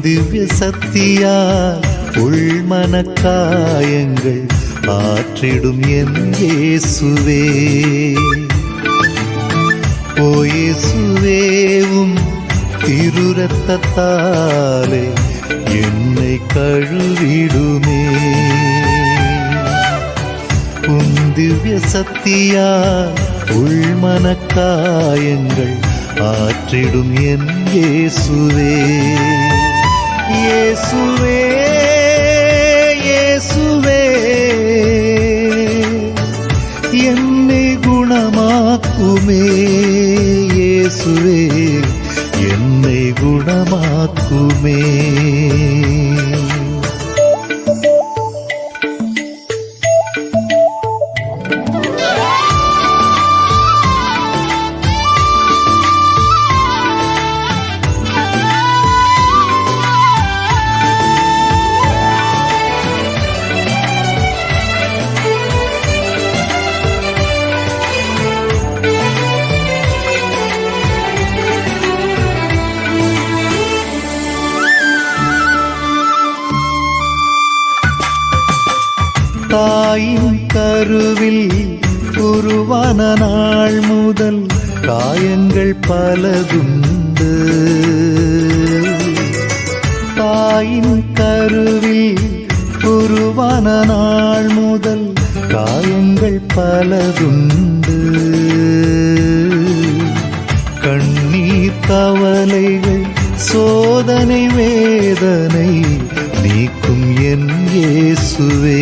திவ்ய சக்தியா உள்மனக்காயங்கள் ஆற்றிடும் என் இயேசுவே. ஓ இயேசுவேவும் என்னை கழுவிடுமே. உன் திவ்ய சக்தியா உள்மனக்காயங்கள் ஆற்றிடும் என் இயேசுவே. இயேசுவே தாயின் கருவில் உருவான நாள் முதல் காயங்கள் பலதுண்டு. தாயின் கருவில் உருவான நாள் முதல் காயங்கள் பலதுண்டு. கண்ணீர் கவலைகள் சோதனை வேதனை நீக்க என் இயேசுவே.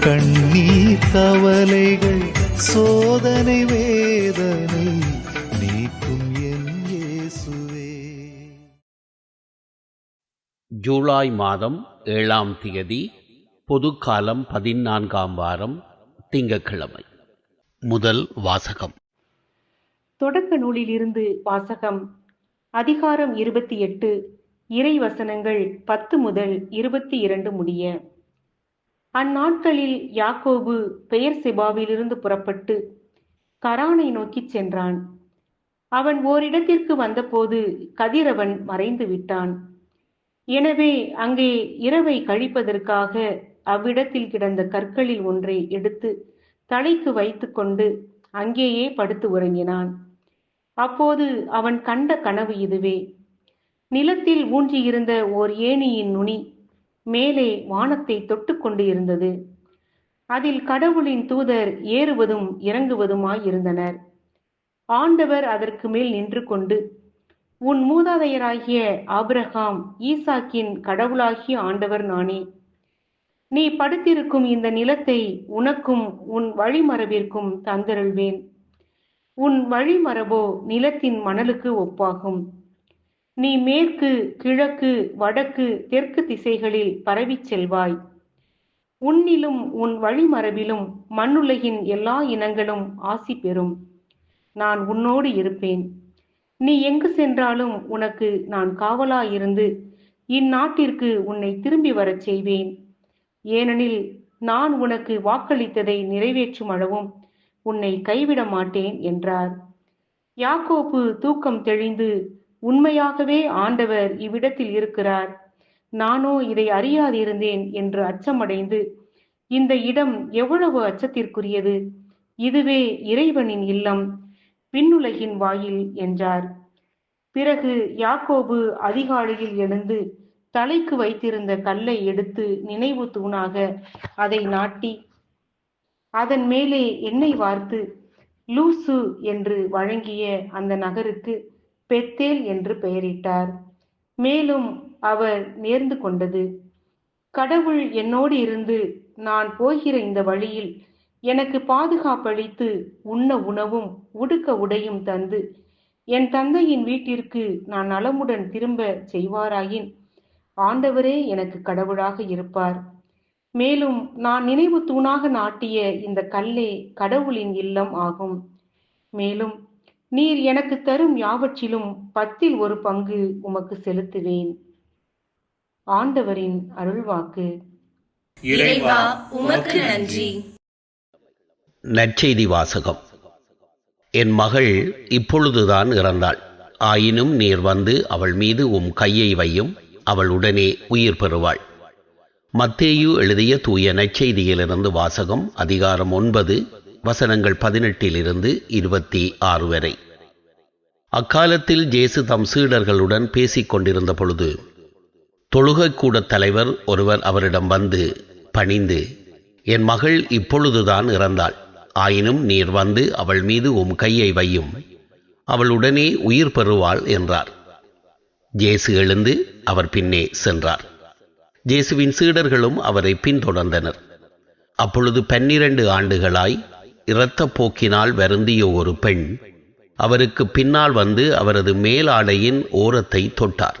கண்ணீர் கவலைகள் சோதனை வேதனை நீக்கும் என் இயேசுவே. ஜூலை மாதம் ஏழாம் தேதி பொதுக்காலம் பதினான்காம் வாரம் திங்கட்கிழமை. முதல் வாசகம். தொடக்க நூலிலிருந்து வாசகம் அதிகாரம் இருபத்தி எட்டு இறை வசனங்கள் பத்து முதல் இருபத்தி இரண்டு முடிய. அந்நாட்களில் யாக்கோபு பெயர் செபாவிலிருந்து புறப்பட்டு கரானை நோக்கிச் சென்றான். அவன் ஓரிடத்திற்கு வந்தபோது கதிரவன் மறைந்து விட்டான். எனவே அங்கே இரவை கழிப்பதற்காக அவ்விடத்தில் கிடந்த கற்களில் ஒன்றை எடுத்து தலைக்கு வைத்துக்கொண்டு அங்கேயே படுத்து உறங்கினான். அப்போது அவன் கண்ட கனவு இதுவே. நிலத்தில் ஊன்றியிருந்த ஓர் ஏணியின் நுனி மேலே வானத்தை தொட்டுக்கொண்டு இருந்தது அதில் கடவுளின் தூதர் ஏறுவதும் இறங்குவதுமாயிருந்தனர் ஆண்டவர் அதற்கு மேல் நின்று கொண்டு உன் மூதாதையராகிய ஆபிரகாம் ஈசாக்கின் கடவுளாகிய ஆண்டவர் நானே. நீ படுத்திருக்கும் இந்த நிலத்தை உனக்கும் உன் வழிமரபிற்கும் தந்தருள்வேன். உன் வழிமரபோ நிலத்தின் மணலுக்கு ஒப்பாகும். நீ மேற்கு கிழக்கு வடக்கு தெற்கு திசைகளில் பரவிச் செல்வாய். உன்னிலும் உன் வழிமரபிலும் மண்ணுலகின் எல்லா இனங்களும் ஆசி பெறும். நான் உன்னோடு இருப்பேன். நீ எங்கு சென்றாலும் உனக்கு நான் காவலாயிருந்து இந்நாட்டிற்கு உன்னை திரும்பி வரச் செய்வேன். ஏனெனில் நான் உனக்கு வாக்களித்ததை நிறைவேற்றும் அளவும் உன்னை கைவிட மாட்டேன் என்றார். யாக்கோப்பு தூக்கம் தெளிந்து உண்மையாகவே ஆண்டவர் இவ்விடத்தில் இருக்கிறார். நானோ இதை அறியாதிருந்தேன் என்று அச்சமடைந்து இந்த இடம் எவ்வளவு அச்சத்திற்குரியது? இதுவே இறைவனின் இல்லம் விண்ணுலகின் வாயில் என்றார். பிறகு யாக்கோபு அதிகாலையில் எழுந்து தலைக்கு வைத்திருந்த கல்லை எடுத்து நினைவு தூணாக அதை நாட்டி அதன் மேலே எண்ணெய் வார்த்து லூசு என்று வழங்கிய அந்த நகருக்கு பெத்தேல் என்று பெயரிட்டார். மேலும் அவர் நேர்ந்து கொண்டது கடவுள் என்னோடு இருந்து நான் போகிற இந்த வழியில் எனக்கு பாதுகாப்பளித்து உண்ண உணவும் உடுக்க உடையும் தந்து என் தந்தையின் வீட்டிற்கு நான் நலமுடன் திரும்ப செய்வாராயின்? ஆண்டவரே எனக்கு கடவுளாக இருப்பார். மேலும் நான் நினைவு தூணாக நாட்டிய இந்த கல்லே கடவுளின் இல்லம் ஆகும். மேலும் நீர் எனக்கு தரும் யாவற்றிலும் பத்தில் ஒரு பங்கு உமக்கு செலுத்துவேன். ஆண்டவரின் அருள்வாக்கு. இறைவா உமக்கு நன்றி. நற்செய்தி வாசகம். என் மகள் இப்பொழுதுதான் இறந்தாள். ஆயினும் நீர் வந்து அவள் மீது உம் கையை வையும் அவள் உடனே உயிர் பெறுவாள். மத்தேயு எழுதிய தூய நற்செய்தியிலிருந்து வாசகம் அதிகாரம் ஒன்பது வசனங்கள் பதினெட்டிலிருந்து இருபத்தி ஆறு வரை. அக்காலத்தில் ஜேசு தம் சீடர்களுடன் பேசிக் கொண்டிருந்த பொழுது தொழுகைக்கூட தலைவர் ஒருவர் அவரிடம் வந்து பணிந்து என் மகள் இப்பொழுதுதான் இறந்தாள். ஆயினும் நீர் வந்து அவள் மீது உம் கையை வையும். அவள் உடனே உயிர் பெறுவாள் என்றார். ஜேசு எழுந்து அவர் பின்னே சென்றார். ஜேசுவின் சீடர்களும் அவரை பின்தொடர்ந்தனர். அப்பொழுது பன்னிரண்டு ஆண்டுகளாய் இரத்தப் போக்கினால் வருந்திய ஒரு பெண் அவருக்கு பின்னால் வந்து அவரது மேலாடையின் ஓரத்தை தொட்டார்.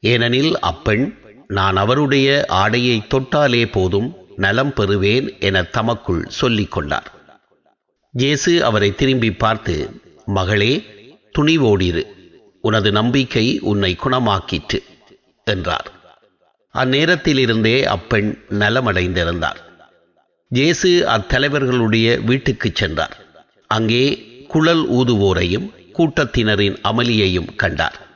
ஏனெனில் அப்பெண் நான் அவருடைய ஆடையை தொட்டாலே போதும் நலம் பெறுவேன் என தமக்குள் சொல்லிக் கொண்டார். ஜேசு அவரை திரும்பி பார்த்து மகளே துணிவோடிரு உனது நம்பிக்கை உன்னை குணமாக்கிற்று என்றார். அந்நேரத்திலிருந்தே அப்பெண் நலமடைந்திருந்தார். ஜேசு அத்தலைவர்களுடைய வீட்டுக்குச் சென்றார். அங்கே குழல் ஊதுவோரையும் கூட்டத்தினரின் அமளியையும் கண்டார்.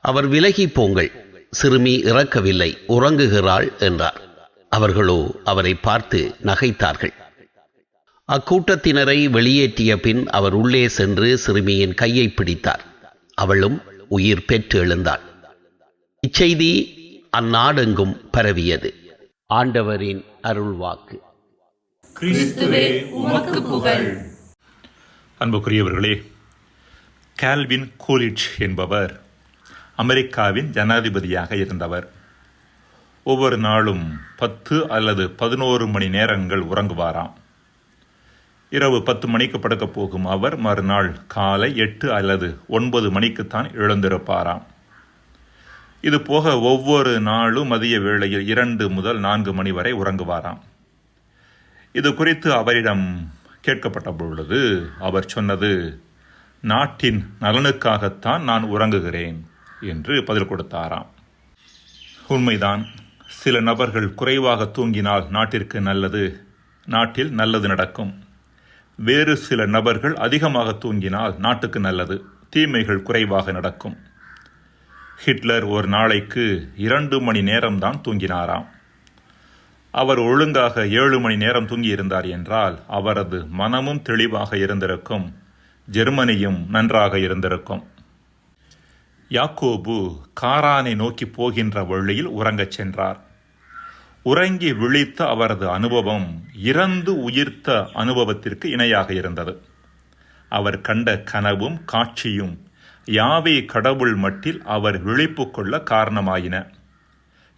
அவர் விலகி போங்கள் சிறுமி இறக்கவில்லை உறங்குகிறாள் என்றார். அவர்களோ அவரை பார்த்து நகைத்தார்கள். அக்கூட்டத்தினரை வெளியேற்றிய பின் அவர் உள்ளே சென்று சிறுமியின் கையை பிடித்தார். அவளும் உயிர் பெற்று எழுந்தாள். இச்செய்தி அந்நாடெங்கும் பரவியது. ஆண்டவரின் அருள்வாக்கு. கிறிஸ்துவே உமக்கு புகழ். அன்புக்குரியவர்களே கேல்வின் கூலிட்ஜ் என்பவர் அமெரிக்காவின் ஜனாதிபதியாக இருந்தவர். ஒவ்வொரு நாளும் பத்து அல்லது பதினோரு மணி நேரங்கள் உறங்குவாராம். இரவு பத்து மணிக்கு படுக்கப் போகும் அவர் மறுநாள் காலை எட்டு அல்லது ஒன்பது மணிக்குத்தான் எழுந்திருப்பாராம். இது போக ஒவ்வொரு நாளும் மதிய வேளையில் இரண்டு முதல் நான்கு மணி வரை உறங்குவாராம். இது குறித்து அவரிடம் கேட்கப்பட்ட பொழுது அவர் சொன்னது நாட்டின் நலனுக்காகத்தான் நான் உறங்குகிறேன் என்று பதில் கொடுத்தாராம். உண்மைதான் சில நபர்கள் குறைவாக தூங்கினால் நாட்டிற்கு நல்லது நாட்டில் நல்லது நடக்கும். வேறு சில நபர்கள் அதிகமாக தூங்கினால் நாட்டுக்கு நல்லது தீமைகள் குறைவாக நடக்கும். ஹிட்லர் ஒரு நாளைக்கு இரண்டு மணி நேரம்தான் தூங்கினாராம். அவர் ஒழுங்காக ஏழு மணி நேரம் தூங்கியிருந்தார் என்றால் அவரது மனமும் தெளிவாக இருந்திருக்கும் ஜெர்மனியும் நன்றாக இருந்திருக்கும். யாக்கோபு காரானை நோக்கி போகின்ற வழியில் உறங்கச் சென்றார். உறங்கி விழித்த அவரது அனுபவம் இறந்து உயிர்த்த அனுபவத்திற்கு இணையாக இருந்தது. அவர் கண்ட கனவும் காட்சியும் யாவே கடவுள் மட்டில் அவர் விழிப்பு கொள்ள காரணமாயின.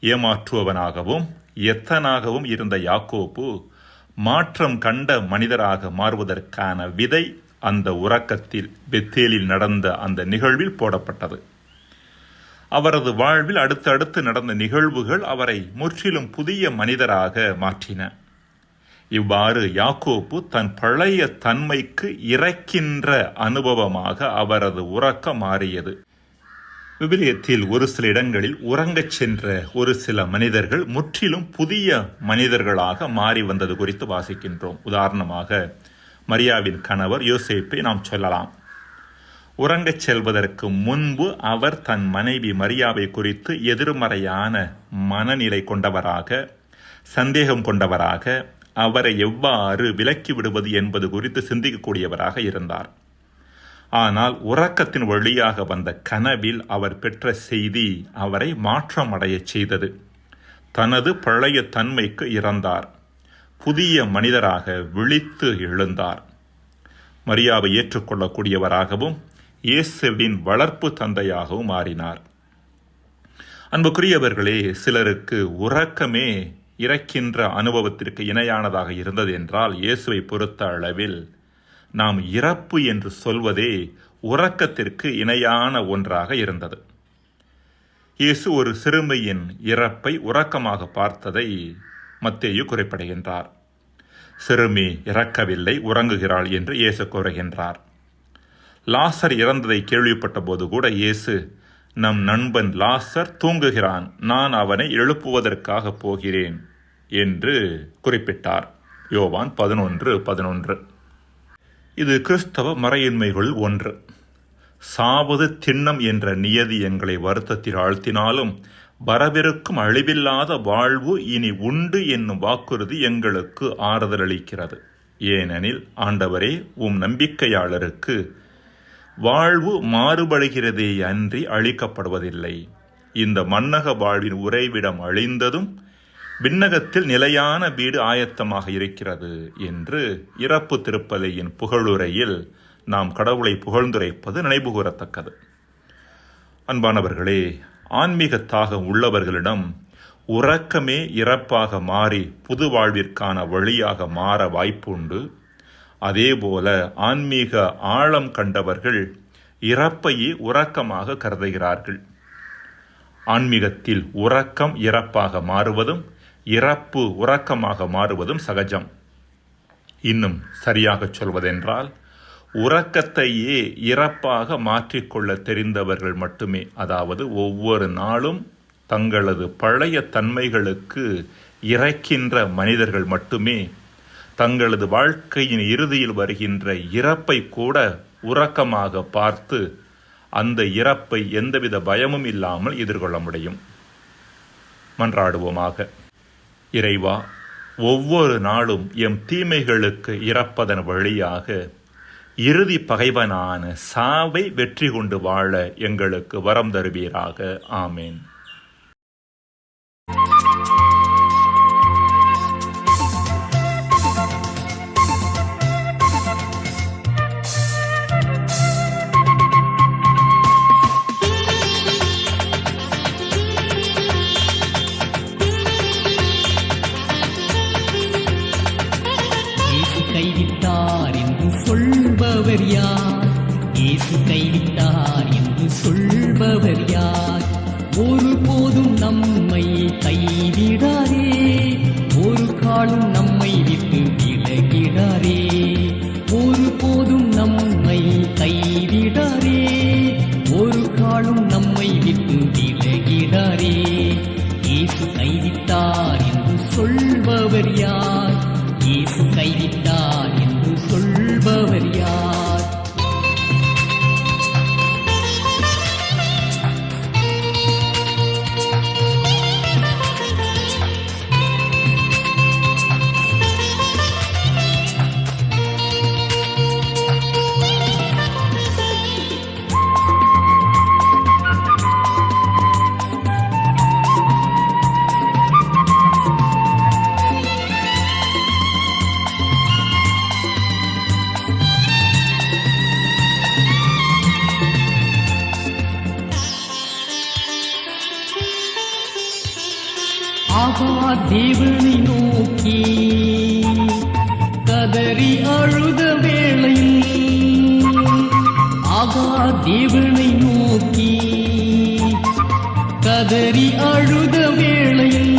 ஏமாற்றுபவனாகவும் எத்தனாகவும் இருந்த யாக்கோப்பு மாற்றம் கண்ட மனிதராக மாறுவதற்கான விதை அந்த உறக்கத்தில் பெத்தேலில் நடந்த அந்த நிகழ்வில் போடப்பட்டது. அவரது வாழ்வில் அடுத்தடுத்து நடந்த நிகழ்வுகள் அவரை முற்றிலும் புதிய மனிதராக மாற்றின. இவ்வாறு யாக்கோப்பு தன் பழைய தன்மைக்கு இறக்கின்ற அனுபவமாக அவரது உறக்கம் மாறியது. விவிலியத்தில் ஒரு சில இடங்களில் உறங்கச் சென்ற ஒரு சில மனிதர்கள் முற்றிலும் புதிய மனிதர்களாக மாறி வந்தது குறித்து வாசிக்கின்றோம். உதாரணமாக மரியாவின் கணவர் யோசேப்பை நாம் சொல்லலாம். உறங்கச் செல்வதற்கு முன்பு அவர் தன் மனைவி மரியாவை குறித்து எதிர்மறையான மனநிலை கொண்டவராக சந்தேகம் கொண்டவராக அவரை எவ்வாறு விலக்கி விடுவது என்பது குறித்து சிந்திக்கக்கூடியவராக இருந்தார். ஆனால் உறக்கத்தின் வழியாக வந்த கனவில் அவர் பெற்ற செய்தி அவரை மாற்றமடைய செய்தது. தனது பழைய தன்மைக்கு இறந்தார். புதிய மனிதராக விழித்து எழுந்தார். மரியாவை ஏற்றுக்கொள்ளக்கூடியவராகவும் இயேசுவின் வளர்ப்பு தந்தையாகவும் மாறினார். அன்புக்குரியவர்களே சிலருக்கு உறக்கமே இறக்கின்ற அனுபவத்திற்கு இணையானதாக இருந்தது என்றால் இயேசுவை பொறுத்த அளவில் நாம் இறப்பு என்று சொல்வதே உறக்கத்திற்கு இணையான ஒன்றாக இருந்தது. இயேசு ஒரு சிறுமியின் இறப்பை உறக்கமாக பார்த்ததை மத்தேயு குறிப்பிடுகின்றார். சிறுமி இறக்கவில்லை உறங்குகிறாள் என்று இயேசு கூறுகின்றார். லாசர் இறந்ததை கேள்விப்பட்ட போது கூட இயேசு நம் நண்பன் லாசர் தூங்குகிறான் நான் அவனை எழுப்புவதற்காக போகிறேன் என்று குறிப்பிட்டார். யோவான் பதினொன்று பதினொன்று. இது கிறிஸ்தவ மறையின்மைகள் ஒன்று. சாவது திண்ணம் என்ற நியதி எங்களை வருத்தத்தில் ஆழ்த்தினாலும் வரவிருக்கும் அழிவில்லாத வாழ்வு இனி உண்டு என்னும் வாக்குறுதி எங்களுக்கு ஆறுதல் அளிக்கிறது. ஏனெனில் ஆண்டவரே உம் நம்பிக்கையாளருக்கு வாழ்வு மாறுபடுகிறதே அன்றி அழிக்கப்படுவதில்லை. இந்த மன்னக வாழ்வின் உறைவிடம் அழிந்ததும் விண்ணகத்தில் நிலையான வீடு ஆயத்தமாக இருக்கிறது என்று இறப்பு திருப்பலியின் புகழுரையில் நாம் கடவுளை புகழ்ந்துரைப்பது நினைவுகூரத்தக்கது. அன்பானவர்களே ஆன்மீக தாகம் உள்ளவர்களிடம் உறக்கமே இறப்பாக மாறி புது வாழ்விற்கான வழியாக மாற வாய்ப்புண்டு. அதேபோல ஆன்மீக ஆழம் கண்டவர்கள் இறப்பையே உறக்கமாக கருதுகிறார்கள். ஆன்மீகத்தில் உறக்கம் இறப்பாக மாறுவதும் இறப்பு உறக்கமாக மாறுவதும் சகஜம். இன்னும் சரியாகச் சொல்வதென்றால் உறக்கத்தையே இறப்பாக மாற்றிக்கொள்ள தெரிந்தவர்கள் மட்டுமே அதாவது ஒவ்வொரு நாளும் தங்களது பழைய தன்மைகளுக்கு இறக்கின்ற மனிதர்கள் மட்டுமே தங்களது வாழ்க்கையின் இறுதியில் வருகின்ற இறப்பை கூட உறக்கமாக பார்த்து அந்த இறப்பை எந்தவித பயமும் இல்லாமல் எதிர்கொள்ள முடியும். மன்றாடுவோமாக. இறைவா ஒவ்வொரு நாளும் எம் தீமைகளுக்கு இறப்பதன் வழியாக இறுதி பகைவனான சாவை வெற்றி கொண்டு வாழ எங்களுக்கு வரம் தருவீராக. ஆமேன். சொல்பவர் யார்? இயேசு கைவிட்டார் என்று சொல்பவர் யார்? ஒருபோதும் நம்மை கைவிடாரே ஒரு காலம் நம்மை விட்டு விலகிடாரே ஒருபோதும் நம்மை கைவிடாரே ஒரு காலம் நம்மை விட்டு விலகிடாரே இயேசு கைவிட்டார் என்று சொல்பவர் யார்? இயேசு கைவிட்டார் என்று சொல்பவர் யார்? தேவனை நோக்கி. கதறி அழுத வேளையில் ஆகா தேவனை நோக்கி. கதறி அழுத வேளையில்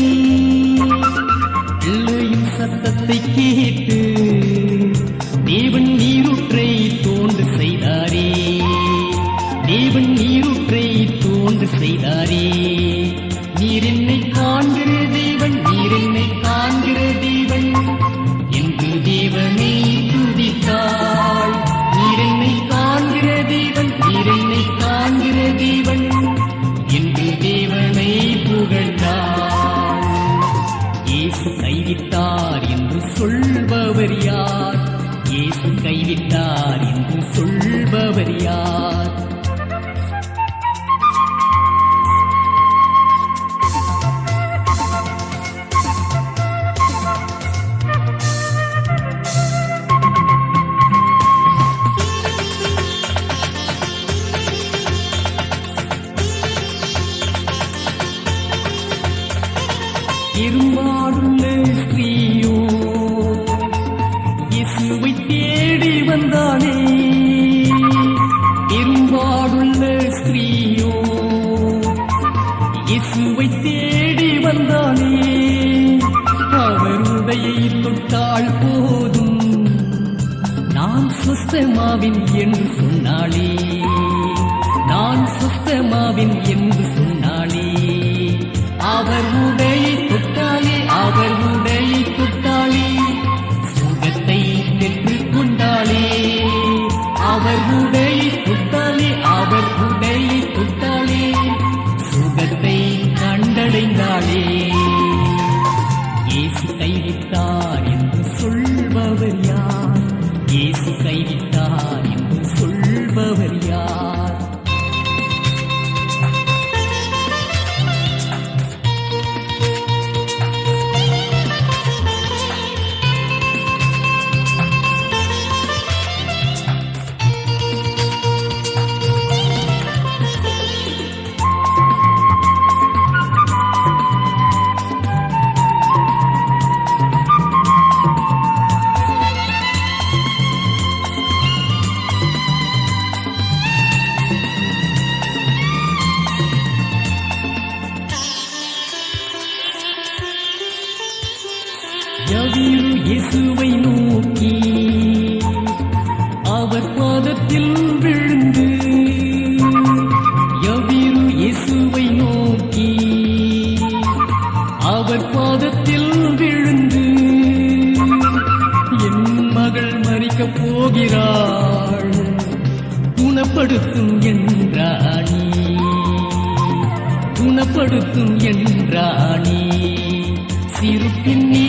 சுத்தமாவின் என்று சொன்னாளே நான் சுத்தமாவின் என்று சொன்னாளே அவர் உடையை குணப்படுத்தும் என்றானி சிறு பின்னே